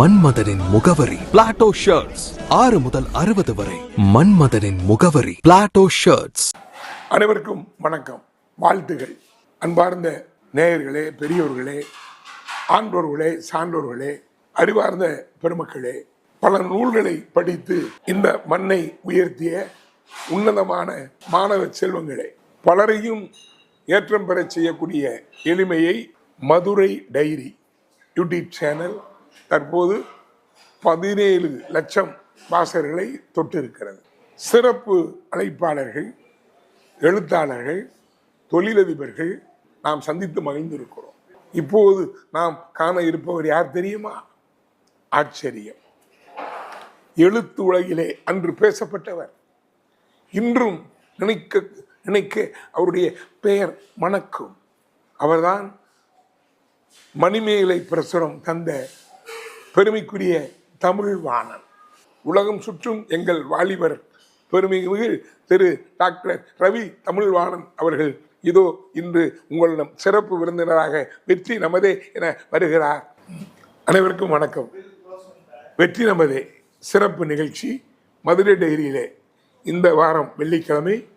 மன்மதனின் முகவரி. Plato shirts ஆறு முதல் அறுபது வரை. மன்மதனின் முகவரி. பிளாட்டோ ஷர்ட்ஸ் அனைவருக்கும் வணக்கம். வாழ்த்துகள். அன்பார்ந்த நேயர்களே பெரியோர்களே ஆன்றோர்களே சான்றோர்களே அறிவார்ந்த பெருமக்களே பல நூல்களை படித்து இந்த மண்ணை உயர்த்திய உன்னதமான மாணவ செல்வங்களே பலரையும் ஏற்றம் பெறச் செய்யக்கூடிய எளிமையை மதுரை டைரி யூடியூப் சேனல் தற்போது பதினேழு லட்சம் வாசகர்களை தொட்டிருக்கிறது. சிறப்பு அழைப்பாளர்கள் எழுத்தாளர்கள் தொழிலதிபர்கள் நாம் சந்தித்து மகிழ்ந்திருக்கிறோம். இப்போது நாம் காண இருப்பவர் யார் தெரியுமா? ஆச்சரியம். எழுத்து உலகிலே அன்று பேசப்பட்டவர். இன்றும் நினைக்க நினைக்க அவருடைய பெயர் மணக்கும். அவர்தான் மணிமேலை பிரசுரம் தந்த பெருமைக்குரிய தமிழ் வாணன். உலகம் சுற்றும் எங்கள் வாலிபர் பெருமைமிகு திரு டாக்டர் ரவி தமிழ்வாணன் அவர்கள். இதோ இன்று உங்களிடம் சிறப்பு விருந்தினராக வெற்றி நமதே என வருகிறார். அனைவருக்கும் வணக்கம். வெற்றி நமதே சிறப்பு நிகழ்ச்சி மதுரை டைரியிலே இந்த வாரம் வெள்ளிக்கிழமை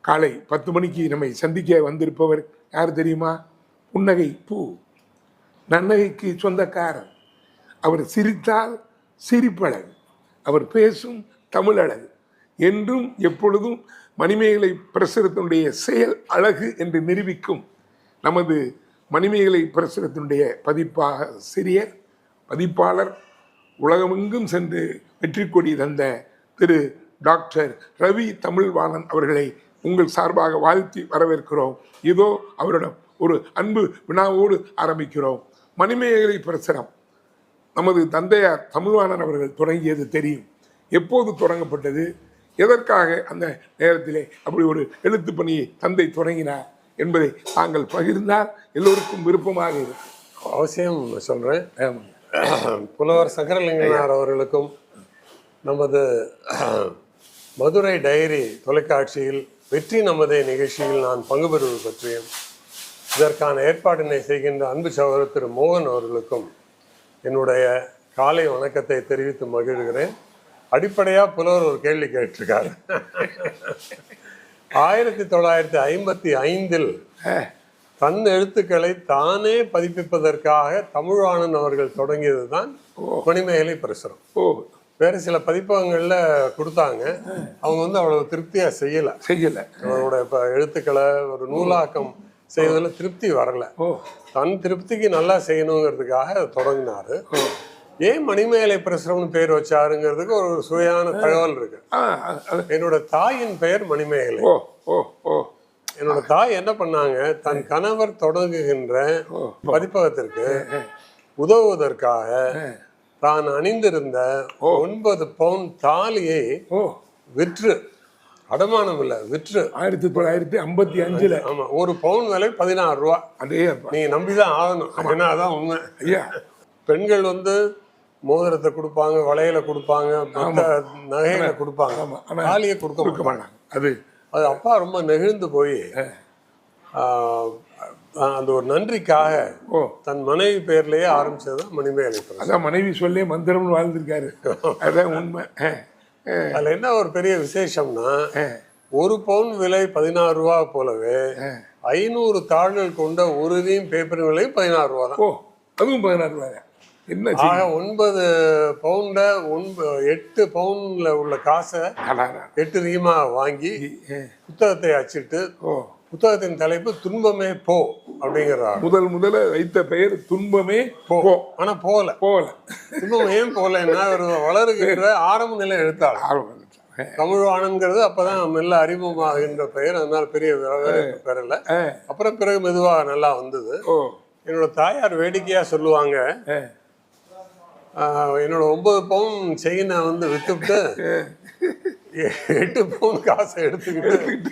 காலை பத்து மணிக்கு நம்மை சந்திக்க வந்திருப்பவர் யார் தெரியுமா? புன்னகை பூ. நன்னகைக்கு சொந்தக்காரர். அவர் சிரித்தால் சிரிப்பழகு. அவர் பேசும் தமிழழகு. என்றும் எப்பொழுதும் மணிமேகலை பிரசுரத்தினுடைய செயல் அழகு என்று நிரூபிக்கும் நமது மணிமேகலை பிரசுரத்தினுடைய பதிப்பாக சிறியர் பதிப்பாளர் உலகமெங்கும் சென்று வெற்றி கொடி தந்த திரு டாக்டர் ரவி தமிழ்வாணன் அவர்களை உங்கள் சார்பாக வாழ்த்தி வரவேற்கிறோம். இதோ அவரிடம் ஒரு அன்பு வினாவோடு ஆரம்பிக்கிறோம். மணிமேகலை பிரசுரம். நமது தந்தையார் தமிழ்வாணன் அவர்கள் தொடங்கியது தெரியும். எப்போது தொடங்கப்பட்டது? எதற்காக அந்த நேரத்திலே அப்படி ஒரு எழுத்து பணியை தந்தை தொடங்கினார் என்பதை தாங்கள் பகிர்ந்தால் எல்லோருக்கும் விருப்பமாக இருக்கும். அவசியம் சொல்கிறேன் புலவர் சங்கரலிங்கனார் அவர்களுக்கும் நமது மதுரை டைரி தொலைக்காட்சியில் வெற்றி நமதே நிகழ்ச்சியில் நான் பங்கு பெறுவது பற்றியும் இதற்கான ஏற்பாட்டினை செய்கின்ற அன்பு சகோதரர் திரு மோகன் அவர்களுக்கும் என்னுடைய காலை வணக்கத்தை தெரிவித்து மகிழ்கிறேன். அடிப்படையாக புலவர் ஒரு கேள்வி கேட்டிருக்காரு. ஆயிரத்தி தொள்ளாயிரத்தி ஐம்பத்தி ஐந்தில் தன் எழுத்துக்களை தானே பதிப்பிப்பதற்காக தமிழ்வாணன் அவர்கள் தொடங்கியது தான் மணிமேகலை பிரசுரம். வேற சில பதிப்பகங்கள்ல கொடுத்தாங்க. அவங்க வந்து அவ்வளவு திருப்தியா செய்யல. செய்யலை. அவரோட இப்ப எழுத்துக்களை ஒரு நூலாக்கம் செய்வதில் திருப்தி வரல. தன் திருப்திக்கு நல்லா செய்யணுங்கிறதுக்காக அதை தொடங்கினாரு. ஏன் மணிமேகலை பிரசுரம்னு பேர் வச்சாருங்கிறதுக்கு ஒரு சுவையான தகவல் இருக்கு. என்னோட தாயின் பெயர் மணிமேகலை. என்னோட தாய் என்ன பண்ணாங்க? தன் கணவர் தொடங்குகின்ற பதிப்பகத்திற்கு உதவுவதற்காக தான் அணிந்திருந்த ஒன்பது பவுன் தாலியை விற்று அடமானம் இல்ல விற்று. ஆயிரத்தி தொள்ளாயிரத்தி ஐம்பத்தி அஞ்சுல. ஆமா ஒரு பவுன் விலை பதினாறு ரூபா. அதே அப்பா. நீங்க நம்பிதான் ஆகணும். ஏன்னா அதான் உண்மை. ஐயா. பெண்கள் வந்து மோதிரத்தை கொடுப்பாங்க வளையல கொடுப்பாங்க நகைகளை கொடுப்பாங்க. தாலியை கொடுக்க கொடுக்க மாட்டாங்க. அது அது அப்பா ரொம்ப நெகிழ்ந்து போய் அந்த ஒரு நன்றிக்காக தன் மனைவி பேர்லயே ஆரம்பிச்சது தான் பிரசவம். அதான் மனைவி சொல்லே மந்திரம்னு வாழ்ந்திருக்காரு. அதான் உண்மை. அதுல என்ன ஒரு பெரிய விசேஷம்னா. ஒரு பவுன் விலை பதினாறு ரூபா போலவே ஐநூறு தாள்கள் கொண்ட உறுதியும் பேப்பர் விலை பதினாறு ரூபா தான் ஓ அதுவும் பதினாறு ரூபாயா என்ன? ஆக ஒன்பது பவுண்ட ஒன்ப எட்டு பவுன்ல உள்ள காசை. எட்டு ரீமா வாங்கி புத்தகத்தை அச்சிட்டு ஓ புத்தகத்தின் தலைப்பு துன்பமே போ அப்படிங்கிறார். முதல் முதல்ல வைத்த பெயர் துன்பமே போ. ஆனா போகல. போகல. துன்பம் ஏன் போகலன்னா ஒரு வளருகின்ற ஆரம்ப நிலை எழுத்தாளர். வந்துச்சு. தமிழ்வாணங்கிறது அப்பதான் மெல்ல அறிமுகமாகின்ற பெயர். அதனால பெரிய பெறல அப்புறம் பிறகு மெதுவா நல்லா வந்தது. ஓ. என்னோட தாயார் வேடிக்கையா சொல்லுவாங்க. என்னோட ஒன்பது பவுன் செயினை வந்து வித்துவிட்டு எட்டு பவுன் காசை எடுத்துக்கிட்டு.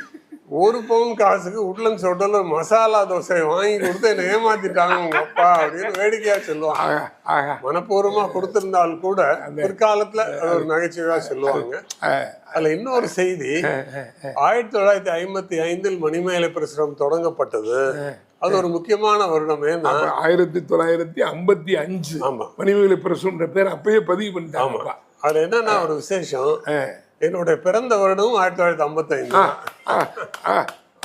ஒரு பவுன் காசுக்கு உட்லண்ட்ஸ் ஹோட்டல்ல மசாலா தோசை வாங்கி கொடுத்து என்னை ஏமாத்திட்டாங்க உங்க அப்பா அப்படின்னு வேடிக்கையா சொல்லுவாங்க. மனப்பூர்வமா கொடுத்திருந்தால் கூட பிற்காலத்துல ஒரு நகைச்சுவையா சொல்லுவாங்க. அதுல இன்னொரு செய்தி ஆயிரத்தி தொள்ளாயிரத்தி ஐம்பத்தி ஐந்தில் மணிமேலை பிரசுரம் தொடங்கப்பட்டது. அது ஒரு முக்கியமான வருடம். ஏன்னா ஆயிரத்தி தொள்ளாயிரத்தி ஐம்பத்தி அஞ்சு ஆமா. மணிமேகலை பிரசுன்ற பேர் அப்பயே பதிவு பண்ணிட்டாங்க அதுல என்னன்னா ஒரு விசேஷம். என்னுடைய பிறந்த வருடமும் ஆயிரத்தி தொள்ளாயிரத்தி ஐம்பத்தைந்து.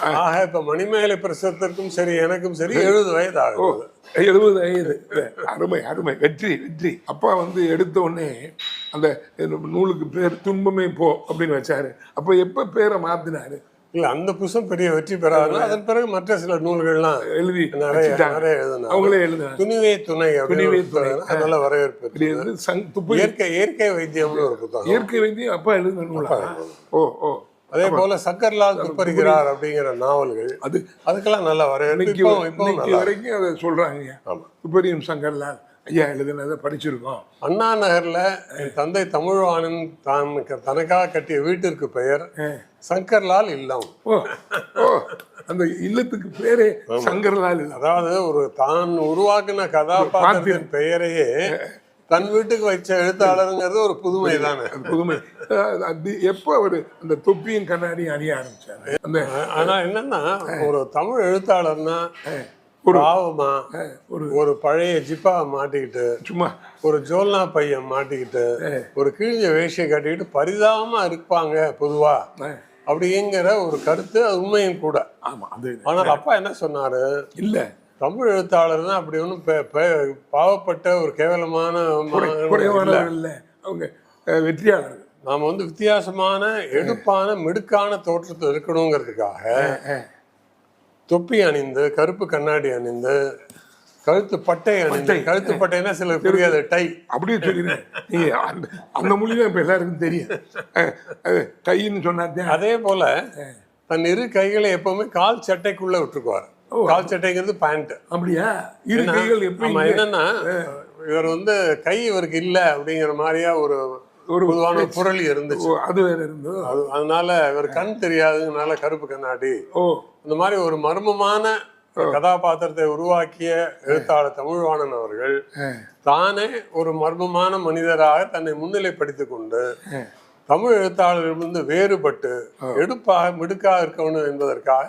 ஆக இப்ப மணிமேகலை பிரசவத்திற்கும் சரி எனக்கும் சரி எழுபது வயது ஆகுது எழுபது வயது. அருமை அருமை. வெற்றி வெற்றி. அப்பா வந்து எடுத்த உடனே அந்த நூலுக்கு பேர் துன்பமே போ அப்படின்னு வச்சாரு. அப்ப எப்ப பேரை மாத்தினாரு? இல்ல அந்த புத்தகம் பெரிய வெற்றி பெறாது. அதன் பிறகு மற்ற சில நூல்கள்லாம் எழுதி நிறைய. நிறைய எழுதினாங்க. அவங்களே எழுதினாங்க. துணிவே துணை துணிவே. அது நல்ல வரவேற்பு சங் துப்பு இயற்கை இயற்கை வைத்தியம்னு ஒரு புத்தகம். இயற்கை வைத்தியம் அப்பா எழுதின நூலா? ஓ ஓ. அதே போல சக்கர்லால் துப்பறிகிறார் அப்படிங்கிற நாவல்கள். அது அதுக்கெல்லாம் நல்ல வரவேற்பு. இப்போ வரைக்கும் அதை சொல்றாங்க. துப்பரியும் சங்கர்லால். ஐயா எழுதுனதை படிச்சிருக்கோம். அண்ணா நகர்ல என் தந்தை தமிழ்வாணன் தான் தனக்காக கட்டிய வீட்டிற்கு பெயர் சங்கர்லால் இல்லம். அந்த இல்லத்துக்கு பேரே சங்கர்லால் இல்ல அதாவது ஒரு தான் உருவாக்கின கதாபாத்திரத்தின் பெயரையே தன் வீட்டுக்கு வச்ச எழுத்தாளருங்கிறது ஒரு புதுமை தானே. புதுமை. அது எப்போ அவர் அந்த தொப்பியும் கண்ணாடியும் அணிய ஆரம்பிச்சாரு? அந்த ஆனா என்னன்னா ஒரு தமிழ் எழுத்தாளர்னா பாவமா? ஒரு ஒரு பழைய ஜிப்பா மாட்டிக்கிட்டு சும்மா. ஒரு ஜோல்னா பையன் மாட்டிக்கிட்டு ஒரு கிழிஞ்ச வேஷ்டியை கட்டிக்கிட்டு பரிதாபமா இருப்பாங்க பொதுவா. அப்படிங்கிற ஒரு கருத்து அது உண்மையும் கூட. ஆமா அது ஆனால் அப்பா என்ன சொன்னாரு? இல்ல. தமிழ் எழுத்தாளர்னா அப்படி ஒன்றும் பாவப்பட்ட ஒரு கேவலமான இல்ல. அவங்க வெற்றியாளர்கள். நாம வந்து வித்தியாசமான எடுப்பான மிடுக்கான தோற்றத்தை இருக்கணுங்கிறதுக்காக தொப்பி அணிந்து கருப்பு கண்ணாடி அணிந்து கழுத்து பட்டை அணிந்து கழுத்து பட்டைன்னா சிலர் புரியாது டை. அப்படியே சொல்லிடுறேன் அந்த அந்த மொழி தான் இப்ப எல்லாருக்கும் தெரியும். கைன்னு சொன்னாதான் அதே போல தன் இரு கைகளை எப்பவுமே கால் சட்டைக்குள்ள விட்டுருக்குவார் கால் சட்டைங்கிறது பேண்ட் அப்படியா? இரு கைகள் எப்படி என்னன்னா இவர் வந்து கை இவருக்கு இல்ல அப்படிங்கிற மாதிரியா ஒரு ஒரு பொதுவான புரளி இருந்துச்சு. அது வேற இருந்தோ அது அதனால இவர் கண் தெரியாதுங்கனால கருப்பு கண்ணாடி. ஓ. இந்த மாதிரி ஒரு மர்மமான கதாபாத்திரத்தை உருவாக்கிய எழுத்தாளர் தமிழ்வாணன் அவர்கள் தானே ஒரு மர்மமான மனிதராக தன்னை முன்னிலைப்படுத்திக் கொண்டு தமிழ் எழுத்தாளர்களிலிருந்து வேறுபட்டு எடுப்பாக மிடுக்காக இருக்கணும் என்பதற்காக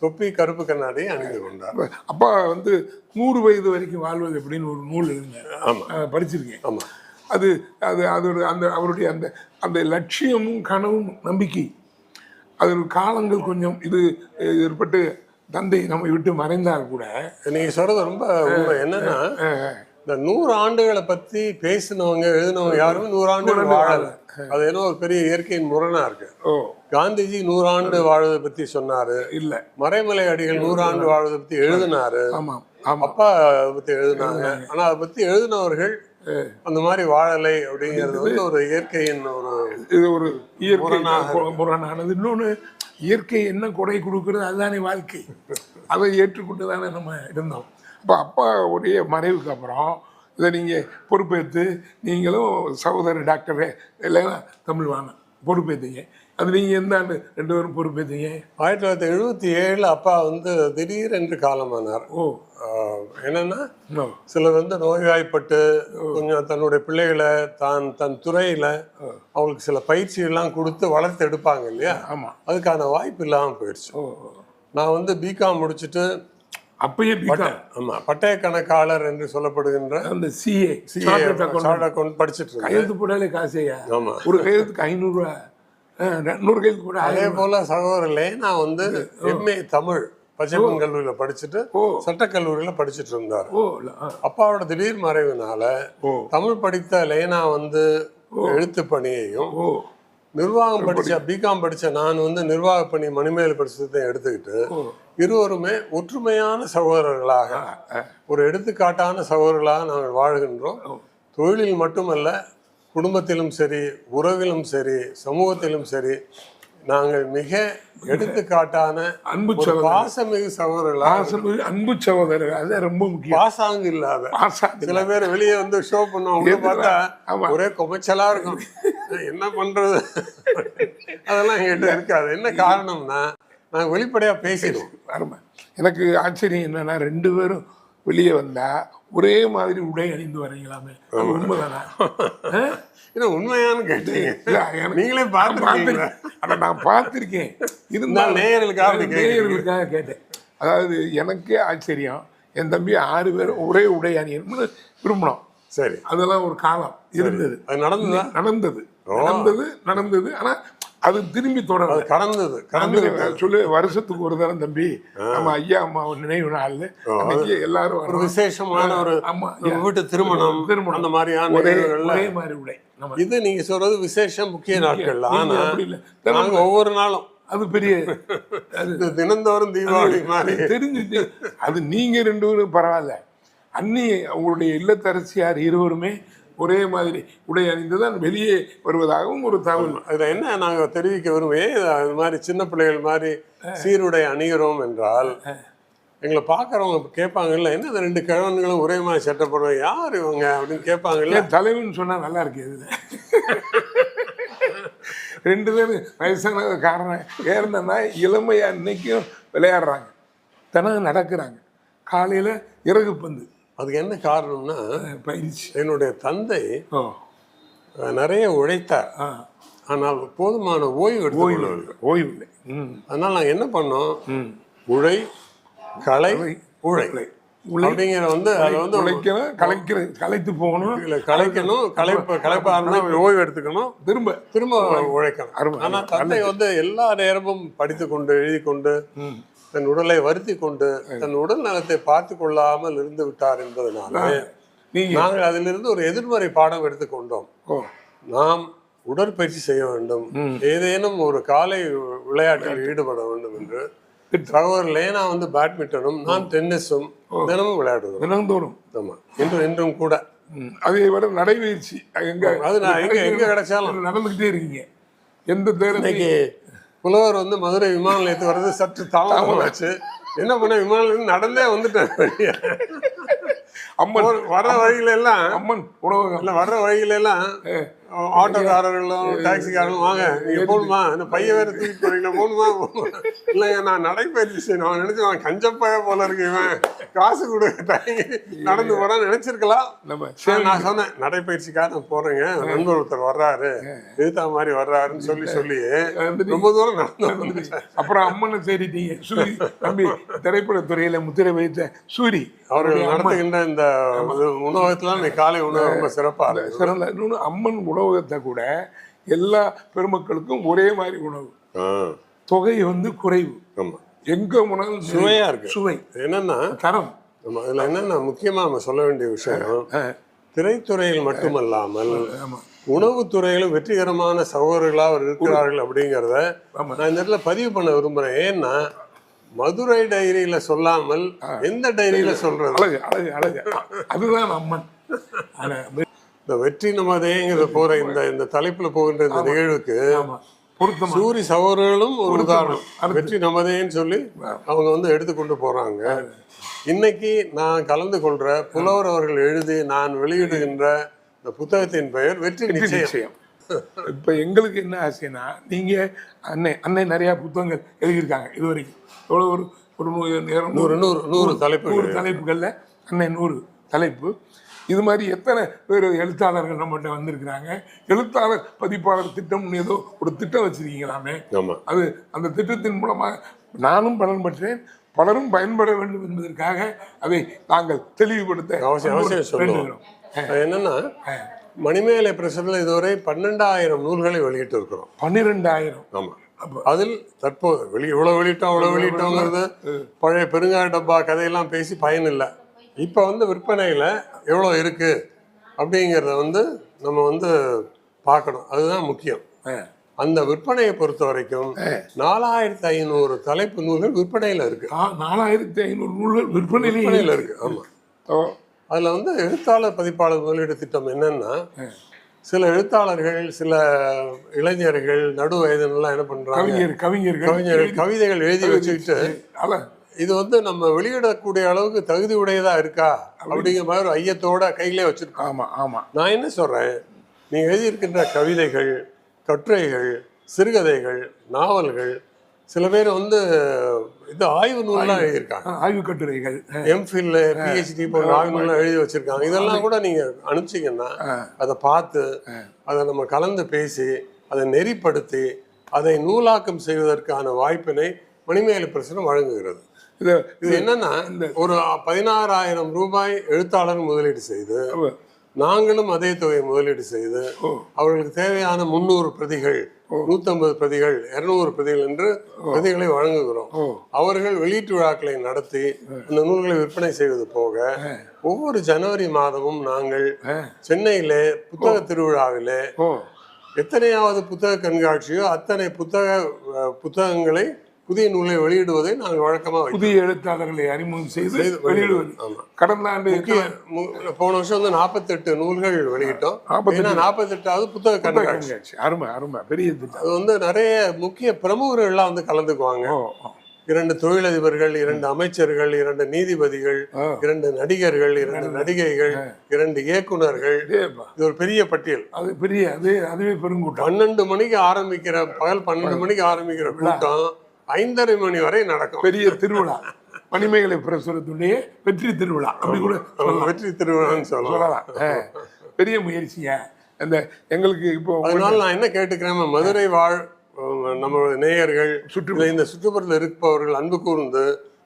தொப்பி கருப்பு கண்ணாடியை அணிந்து கொண்டார். அப்ப வந்து நூறு வயது வரைக்கும் வாழ்வது எப்படின்னு ஒரு நூல் எழுதினார் ஆமா. அஹ், படிச்சிருக்கேன். ஆமா. அது அது அது ஒரு அந்த அவருடைய அந்த அந்த லட்சியமும் கனவும் நம்பிக்கை. அது ஒரு காலங்கள் கொஞ்சம் இது ஏற்பட்டு தந்தை நம்மை விட்டு மறைந்தால் கூட நீங்க சொல்றது ரொம்ப என்னன்னா இந்த நூறு ஆண்டுகளை பத்தி பேசினவங்க எழுதினவங்க யாருமே நூறு ஆண்டுகள் வாழல. அது ஏதோ ஒரு பெரிய இயற்கையின் முரணா இருக்கு. காந்திஜி நூறாண்டு வாழ்வதை பத்தி சொன்னாரு. இல்ல. மறைமலை அடிகள் நூறாண்டு வாழ்வதை பத்தி எழுதினாரு. ஆமாம் அப்பா அதை பத்தி எழுதினாங்க. ஆனா அதை பத்தி எழுதினவர்கள் அந்த மாதிரி வாழலை அப்படிங்கிறது வந்து ஒரு இயற்கையின் ஒரு இது ஒரு இயற்கை முரணானது. இன்னொன்று இயற்கை என்ன கொடை கொடுக்குறது அதுதானே வாழ்க்கை. அதை ஏற்றுக்கொண்டு தானே நம்ம இருந்தோம். அப்போ அப்பாவுடைய மறைவுக்கு அப்புறம் இதை நீங்கள் பொறுப்பேற்று நீங்களும் சகோதரர் டாக்டர் எல்லாம் தமிழ் வாங்க பொறுப்பேற்றீங்க அது நீங்கள் எந்த ஆண்டு ரெண்டு பேரும் பொறுப்பேற்றீங்க ஆயிரத்தி தொள்ளாயிரத்தி எழுபத்தி ஏழுல அப்பா வந்து திடீரென்று காலமானார் ஓ. என்னன்னா சிலர் வந்து நோய்வாய்ப்பட்டு கொஞ்சம் தன்னுடைய பிள்ளைகளை தான் தன் துறையில அவங்களுக்கு சில பயிற்சியெல்லாம் கொடுத்து வளர்த்து எடுப்பாங்க இல்லையா? ஆமாம் அதுக்கான வாய்ப்பு இல்லாமல் போயிடுச்சு. நான் வந்து பிகாம் முடிச்சுட்டு அப்பயே பிகாம் ஆமா பட்டய கணக்காளர் என்று சொல்லப்படுகின்ற அந்த சிஏ சார்ட் அக்கௌண்ட் படிச்சுட்டு கையெழுத்து போட்டாலே காசையா? ஆமா. ஒரு கையெழுத்துக்கு ஐநூறுரூவா நூறு கூட அதே போல சகோதரர்களே நான் வந்து எம்ஏ தமிழ் பச்சைப்பன் கல்லூரியில படிச்சுட்டு. சட்டக்கல்லூரியில படிச்சுட்டு இருந்தார். அப்பாவோட திடீர் மறைவுனால. தமிழ் படித்த லேனா வந்து எழுத்து பணியையும் நிர்வாகம் படிச்ச பிகாம் படிச்ச நான் வந்து நிர்வாக பணி மணிமேல் படிச்சதை எடுத்துக்கிட்டு இருவருமே ஒற்றுமையான சகோதரர்களாக ஒரு எடுத்துக்காட்டான சகோதரர்களாக நாங்கள் வாழ்கின்றோம். தொழிலில் மட்டுமல்ல குடும்பத்திலும் சரி உறவிலும் சரி சமூகத்திலும் சரி நாங்கள் மிக எடுத்துக்காட்டான அன்பு பாசமிகு சகோதரர்களாக பாசம் அன்பு சகோதரர் அதுதான் ரொம்ப முக்கியம். பாசாங்கு இல்லாத. சில பேர் வெளியே வந்து ஷோ பண்ணுவாங்க. பார்த்தா. ஒரே கொமைச்சலா இருக்கும். என்ன பண்றது? அதெல்லாம் என்கிட்ட இருக்காது. என்ன காரணம்னா நாங்க வெளிப்படையா பேசிடுவோம். எனக்கு ஆச்சரியம் என்னன்னா ரெண்டு பேரும் வெளியே வந்தா ஒரே மாதிரி உடை அணிந்து வரீங்களாமே உண்மைதானா? ஏன்னா உண்மையான்னு கேட்டீங்க. நீங்களே பார்த்துருக்கீங்களா? பார்த்திருக்கேன். நான் பார்த்திருக்கேன். இருந்தாலும் நேயர்களுக்காக. நேயர்களுக்காக கேட்டேன். அதாவது எனக்கே ஆச்சரியம். என் தம்பி ஆறு பேர் ஒரே உடை அணியணும்னு விரும்பினோம் சரி. அதெல்லாம் ஒரு காலம் இருந்தது. அது நடந்ததா? நடந்தது. நடந்தது நடந்தது. ஆனா அது திரும்பி அது தொடரல கடந்தது. கடந்து சொல்லு வருஷத்துக்கு ஒரு தரம் தம்பி நம்ம ஐயா அம்மா நினைவு அன்னைக்கு எல்லாரும் ஒரு. விசேஷமான ஒரு ஒரு வீட்டு திருமணம் திருமணம். அந்த மாதிரியான ஒரே மாதிரி உடை இது நீங்க சொல்றது விசேஷம் முக்கிய நாட்கள். ஆனா. நாங்க ஒவ்வொரு நாளும். அது பெரிய அது தினந்தோறும் தீபாவளி மாதிரி. தெரிஞ்சுட்டு அது நீங்க ரெண்டு பேரும் பரவாயில்ல. அண்ணி உங்களுடைய இல்லத்தரசியார் இருவருமே ஒரே மாதிரி உடை அணிந்துதான் வெளியே வருவதாகவும் ஒரு தகவல். அதுல என்ன நாங்க தெரிவிக்க விரும்பி அது மாதிரி சின்ன பிள்ளைகள் மாதிரி சீருடை அணிகிறோம் என்றால் எங்களை பார்க்கறவங்க கேட்பாங்கல்ல என்ன இந்த ரெண்டு கிழவன்களும் ஒரே மாதிரி சட்டை போடுறோம் யார் இவங்க? அப்படின்னு கேட்பாங்கல்ல தலைவன் சொன்னா நல்லா இருக்கு இதுல? ரெண்டு பேரும் வயசான காரணம் ஏறினா இளமையா இன்னைக்கும் விளையாடுறாங்க. தினம் நடக்கிறாங்க. காலையில இறகு பந்து. அதுக்கு என்ன காரணம்னா பயிற்சி. என்னுடைய தந்தை நிறைய உழைத்தார். ஆனால் போதுமான ஓய்வு எடுத்துக்கொள்ளவில்லை ஓய்வு இல்லை. அதனால நாங்கள் என்ன பண்ணோம்? உழை கலை உழை. அப்படிங்கிற வந்து அதை வந்து உழைக்கணும் கலைக்கிறது கலைத்து போகணும். இல்ல, கலைக்கணும் கலைப்பு கலைப்பா. இருந்தா ஓய்வு எடுத்துக்கணும். திரும்ப. திரும்ப உழைக்கணும். அருமை, ஆனா தந்தை வந்து எல்லா நேரமும் படித்து கொண்டு எழுதி கொண்டு. தன் உடலை வருத்தி கொண்டு தன் உடல் நலத்தை பார்த்து கொள்ளாமல் இருந்து விட்டார் என்பதனால நீங்க நாங்கள் அதிலிருந்து ஒரு எதிர்மறை பாடம் எடுத்துக்கொண்டோம் நாம் உடற்பயிற்சி செய்ய வேண்டும். ஏதேனும் ஒரு காலை விளையாட்டில் ஈடுபட வேண்டும் என்று சகோதரர் லேனா வந்து பேட்மிண்டனும் நான் டென்னிஸும் தினமும் விளையாடுவோம் தினந்தோறும்? ஆமா. இன்று இன்றும் கூட. அதை விட நடைபயிற்சி. எங்க அது நான் எங்க எங்க கிடைச்சாலும். நடந்துகிட்டே இருக்கீங்க. எந்த இன்னைக்கு புலவர் வந்து மதுரை விமான நிலையத்துக்கு வர்றது சற்று தாமதமாச்சு. என்ன பண்ண விமான நிலையம் நடந்தே வந்துட்டேன். அம்மன். வர்ற வழியில எல்லாம் அம்மன் உணவகம் இல்ல வர்ற வழியில எல்லாம் ஆட்டோக்காரர்களும் டாக்ஸிக்காரர்களும் வாங்க நீங்க போகணுமா என்ன பைய வேற தூக்கிட்டு போறீங்களா போகணுமா? இல்லைங்க நான் நடைபயிற்சி செய்யணும் அவன் நினைச்சு அவன் கஞ்சப்பைய போல இருக்கு இவன் காசு கொடு நடந்து போறான்னு நினைச்சிருக்கலாம் சரி, நான் சொன்னேன் நடைப்பயிற்சிக்காக நான் போறேங்க நண்பர் ஒருத்தர் வர்றாரு எதிர்த்தா மாதிரி வர்றாருன்னு சொல்லி சொல்லி ரொம்ப தூரம் நடந்து. அப்புறம் அம்மனை தேடிட்டீங்க சூரி தம்பி திரைப்படத்துறையில முத்திரை வைத்த சூரி அவர்கள் நடத்துகின்ற இந்த உணவகத்துல காலை உணவு ரொம்ப சிறப்பா இருக்கு சிறந்த இன்னொன்று அம்மன் உணவகத்தை கூட எல்லா பெருமக்களுக்கும் ஒரே மாதிரி உணவு. தொகை வந்து குறைவு. எங்க உணவு சுவையா இருக்கு. சுவை. என்னன்னா தரம். இதுல என்னன்னா முக்கியமா நம்ம சொல்ல வேண்டிய விஷயம் திரைத்துறையில் மட்டுமல்லாமல் ஆமா. உணவுத் துறையிலும் வெற்றிகரமான சகோதரர்களா அவர் இருக்கிறார்கள் அப்படிங்கிறத. நான் இந்த இடத்துல பதிவு பண்ண விரும்புறேன். ஏன்னா மதுரை டைரியில சொல்லாமல் எந்த டைரியில சொல்றது? அழகு அழகு அழகு. அதுதான் அம்மன். இந்த வெற்றி நமதேங்கிற போற இந்த இந்த தலைப்புல போகின்ற இந்த நிகழ்வுக்கு பொருத்தமா சூரி சகோதரர்களும் ஒரு உதாரணம். வெற்றி நமதேன்னு சொல்லி அவங்க வந்து எடுத்துக்கொண்டு போறாங்க. இன்னைக்கு நான் கலந்து கொள்ற புலவர் அவர்கள் எழுதி நான் வெளியிடுகின்ற இந்த புத்தகத்தின் பெயர் வெற்றி நிச்சயம். இப்ப எங்களுக்கு என்ன ஆசைன்னா நீங்க அன்னை அன்னை நிறைய புத்தகங்கள் எழுதியிருக்காங்க இது வரைக்கும் எவ்வளவு ஒரு ஒரு நூறு நூறு நூறு தலைப்பு நூறு தலைப்புகள்ல அன்னை நூறு தலைப்பு. இது மாதிரி எத்தனை பேர் எழுத்தாளர்கள் நம்மகிட்ட வந்திருக்கிறாங்க? எழுத்தாளர் பதிப்பாளர் திட்டம்னு ஏதோ ஒரு திட்டம் வச்சிருக்கீங்களாமே? ஆமா. அது அந்த திட்டத்தின் மூலமாக நானும் பலன் பெற்றேன். பலரும் பயன்பட வேண்டும் என்பதற்காக அதை நாங்கள் தெளிவுபடுத்த அவசியம் என்னன்னா மணிமேலை பிரசுரில் இதுவரை பன்னெண்டாயிரம் நூல்களை வெளியிட்டு இருக்கிறோம் பன்னிரெண்டாயிரம். ஆமா. அதில் தற்போது வெளி இவ்வளவு வெளியிட்டோம் அவ்வளவு வெளியிட்டோங்கிறது பழைய பெருங்காய டப்பா கதையெல்லாம் பேசி பயன் இல்லை. இப்போ வந்து விற்பனையில எவ்வளோ இருக்கு அப்படிங்கிறத வந்து நம்ம வந்து பார்க்கணும். அதுதான் முக்கியம். அந்த விற்பனையை பொறுத்த வரைக்கும் நாலாயிரத்தி ஐநூறு தலைப்பு நூல்கள் விற்பனையில இருக்கு. நாலாயிரத்தி ஐநூறு நூல்கள் விற்பனையில இருக்கு. ஆமா. ஓ, அதுல வந்து எழுத்தாளர் பதிப்பாளர் முதலீடு திட்டம் என்னன்னா சில எழுத்தாளர்கள் சில இளைஞர்கள் நடு வயதினெல்லாம் என்ன பண்றாங்க? கவிஞர் கவிஞர்கள் கவிஞர்கள் கவிதைகள் எழுதி வச்சுக்கிட்டு இது வந்து நம்ம வெளியிடக்கூடிய அளவுக்கு தகுதி உடையதா இருக்கா? அப்படிங்கிற மாதிரி ஒரு ஐயத்தோட கையிலே வச்சிருக்கோம். ஆமா ஆமா. நான் என்ன சொல்றேன்? நீங்க எழுதியிருக்கின்ற கவிதைகள் கட்டுரைகள் சிறுகதைகள் நாவல்கள் சில பேர் வந்து இது ஆய்வு நூல்லாம் எழுதியிருக்காங்க. அஹ், ஆய்வுக் கட்டுரைகள். எம்ஃபில் பிஹெச்டி போன்ற ஆய்வு நூல்லாம் எழுதி வச்சிருக்காங்க. இதெல்லாம் கூட நீங்க அனுப்பிச்சிங்கன்னா அதை பார்த்து அதை நம்ம கலந்து பேசி அதை நெறிப்படுத்தி அதை நூலாக்கம் செய்வதற்கான வாய்ப்பினை மணிமேகலை பிரசுரம் வழங்குகிறது. இது என்னன்னா ஒரு பதினாறாயிரம் ரூபாய் எழுத்தாளர் முதலீடு செய்து நாங்களும் அதே தொகையை முதலீடு செய்து அவர்களுக்கு தேவையான முந்நூறு பிரதிகள் நூத்தம்பது பிரதிகள் இருநூறு பிரதிகள் என்று பிரதிகளை வழங்குகிறோம். அவர்கள் வெளியீட்டு விழாக்களை நடத்தி அந்த நூல்களை விற்பனை செய்வது போக ஒவ்வொரு ஜனவரி மாதமும் நாங்கள் சென்னையிலே புத்தக திருவிழாவிலே எத்தனையாவது புத்தக கண்காட்சியோ அத்தனை புத்தக புத்தகங்களை புதிய நூலை வெளியிடுவதை நாங்கள் வழக்கமாக புதிய எழுத்தாளர்களை அறிமுகம் செய்து வெளியிடுவது. கடந்த ஆண்டு போன வருஷம் வந்து நாற்பத்தெட்டு நூல்கள் வெளியிட்டோம். 48 ஏன்னா நாற்பத்தெட்டாவது புத்தக கண்காட்சி. அருமை அருமை. பெரிய அது வந்து நிறைய முக்கிய பிரமுகர்கள்லாம் வந்து கலந்துக்குவாங்க. இரண்டு தொழிலதிபர்கள் இரண்டு அமைச்சர்கள் இரண்டு நீதிபதிகள். இரண்டு நடிகர்கள் இரண்டு நடிகைகள் இரண்டு இயக்குனர்கள். இதேப்பா. இது ஒரு பெரிய பட்டியல். அது பெரிய அது அதுவே பெருங்கூட்டம். பன்னெண்டு மணிக்கு ஆரம்பிக்கிற பகல் பன்னெண்டு. மணிக்கு ஆரம்பிக்கிற கூட்டம். ஐந்தரை மணி வரை நடக்கும். பெரிய திருவிழா. மணிமேகலை பிரசுரத்துடைய வெற்றி திருவிழா. அப்படி கூட வெற்றி திருவிழான்னு சொல்லலாம். பெரிய முயற்சிங்க அந்த எங்களுக்கு இப்போ அதனால நான் என்ன கேட்டுக்கிறேன் மதுரை வாழ் அஹ், நம்மளுடைய நேயர்கள் சுற்று இந்த சுற்றுப்புறத்தில் இருப்பவர்கள் அன்பு கூர்ந்து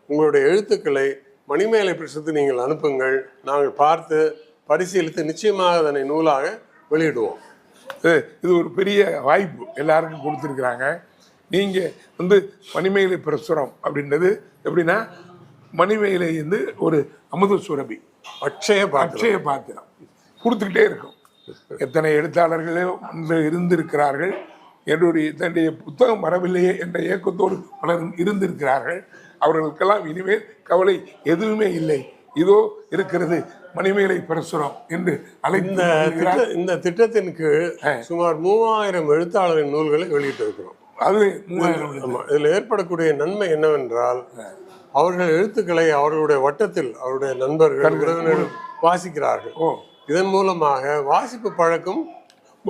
உங்களுடைய எழுத்துக்களை மணிமேலை பிரசத்து நீங்கள் அனுப்புங்கள். நாங்கள் பார்த்து பரிசீலித்து நிச்சயமாக அதனை நூலாக வெளியிடுவோம். இது ஒரு பெரிய வாய்ப்பு. எல்லாருக்கும் கொடுத்துருக்குறாங்க. நீங்கள் வந்து மணிமேகலை பிரசுரம் அப்படின்றது எப்படின்னா மணிமேகலை வந்து ஒரு அமுத சுரபி. பாத்திரம். அட்சய பாத்திரம். கொடுத்துக்கிட்டே இருக்கும். எத்தனை எழுத்தாளர்களோ வந்து இருந்திருக்கிறார்கள். என்னுடைய தன்னுடைய புத்தகம் வரவில்லையே என்ற இயக்கத்தோடு பலரும் இருந்திருக்கிறார்கள். அவர்களுக்கெல்லாம் இனிமேல் கவலை எதுவுமே இல்லை. இதோ இருக்கிறது மணிமேலை பிரசுரம் என்று அழைத்து இந்த திட்டத்தின் கீழ் சுமார் மூவாயிரம் எழுத்தாளரின் நூல்களை வெளியிட்டு இருக்கிறோம் அது இதில் ஏற்படக்கூடிய நன்மை என்னவென்றால் அவர்கள் எழுத்துக்களை அவர்களுடைய வட்டத்தில் அவருடைய நண்பர்கள் உறவினர்கள் வாசிக்கிறார்கள். இதன் மூலமாக வாசிப்பு பழக்கம்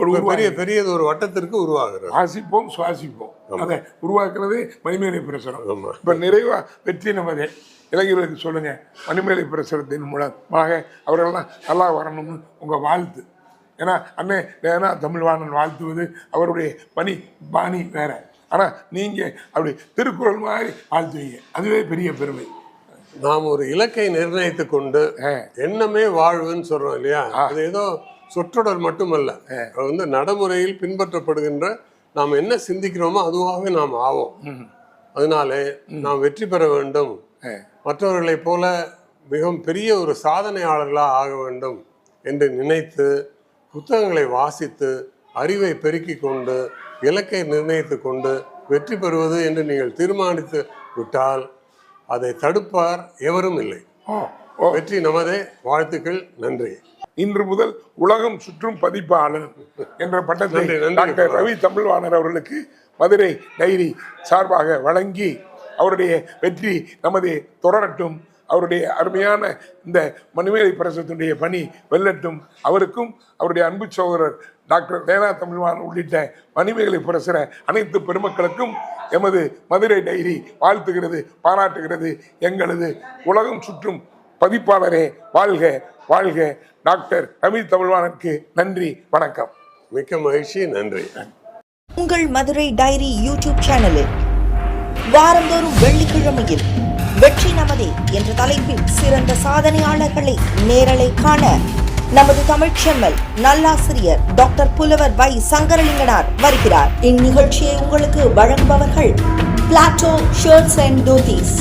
ஒரு பெரிய பெரியது ஒரு வட்டத்திற்கு உருவாகிறது. வாசிப்போம் சுவாசிப்போம். அதை உருவாக்குறது மணிமேலை பிரசுரம். இப்ப நிறைவா வெற்றி நமதே இளைஞர்களுக்கு சொல்லுங்க. மணிமேலை பிரசுரத்தின் மூலமாக அவர்கள்லாம் நல்லா வரணும்னு உங்க வாழ்த்து. ஏன்னா அண்ணே ஏன்னா தமிழ்வாணன் வாழ்த்துவது அவருடைய பணி பாணி வேற. ஆனா நீங்க அப்படி திருக்குறள் மாதிரி வாழ்த்துவீங்க. அதுவே பெரிய பெருமை. நாம் ஒரு இலக்கை நிர்ணயித்து கொண்டு. எண்ணமே வாழ்வுன்னு சொல்றோம் இல்லையா? அது ஏதோ சொற்றொடர் மட்டுமல்ல. அது வந்து நடைமுறையில் பின்பற்றப்படுகின்ற நாம் என்ன சிந்திக்கிறோமோ அதுவாகவே நாம் ஆவோம். அதனாலே நாம் வெற்றி பெற வேண்டும். மற்றவர்களைப் போல மிகவும் பெரிய ஒரு சாதனையாளர்களாக ஆக வேண்டும் என்று நினைத்து புத்தகங்களை வாசித்து அறிவை பெருக்கிக் கொண்டு இலக்கை நிர்ணயித்து கொண்டு வெற்றி பெறுவது என்று நீங்கள் தீர்மானித்து விட்டால் அதை தடுப்பார் எவரும் இல்லை. வெற்றி நமதே. வாழ்த்துக்கள். நன்றி. இன்று முதல் உலகம் சுற்றும் பதிப்பாளர் என்ற பட்டத்தை. டாக்டர் ரவி தமிழ்வாணர் அவர்களுக்கு மதுரை டைரி சார்பாக வழங்கி அவருடைய வெற்றி நமது தொடரட்டும். அவருடைய அருமையான இந்த மணிமேலை பிரசத்தினுடைய பணி வெல்லட்டும் அவருக்கும் அவருடைய அன்பு சகோதரர் டாக்டர் தேனா தமிழ்வான் உள்ளிட்ட மணிமேகலை பிரசுர அனைத்து பெருமக்களுக்கும் எமது மதுரை டைரி வாழ்த்துகிறது பாராட்டுகிறது. எங்களது உலகம் சுற்றும் பதிப்பாளரே வாழ்க வாழ்க. டாக்டர் ரவி தமிழ்வானுக்கு நன்றி வணக்கம். மிக்க மகிழ்ச்சி நன்றி. உங்கள் மதுரை டைரி யூடியூப் சேனலில் வாரந்தோறும் வெள்ளிக்கிழமையில் வெற்றி நமதே என்ற தலைப்பில் சிறந்த சாதனையாளர்களை நேரலை காண நமது தமிழ் செம்மல் நல்லாசிரியர் டாக்டர் புலவர் வை சங்கரலிங்கனார் வருகிறார். இந்நிகழ்ச்சியை உங்களுக்கு வழங்குபவர்கள் Plato shirts and dhotis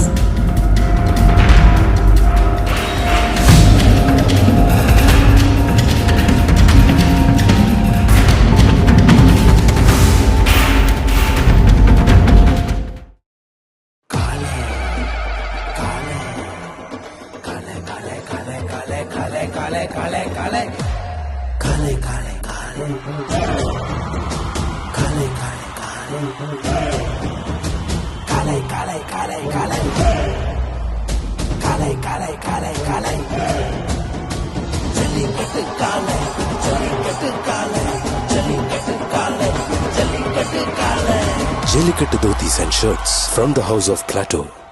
from the house of Plateau.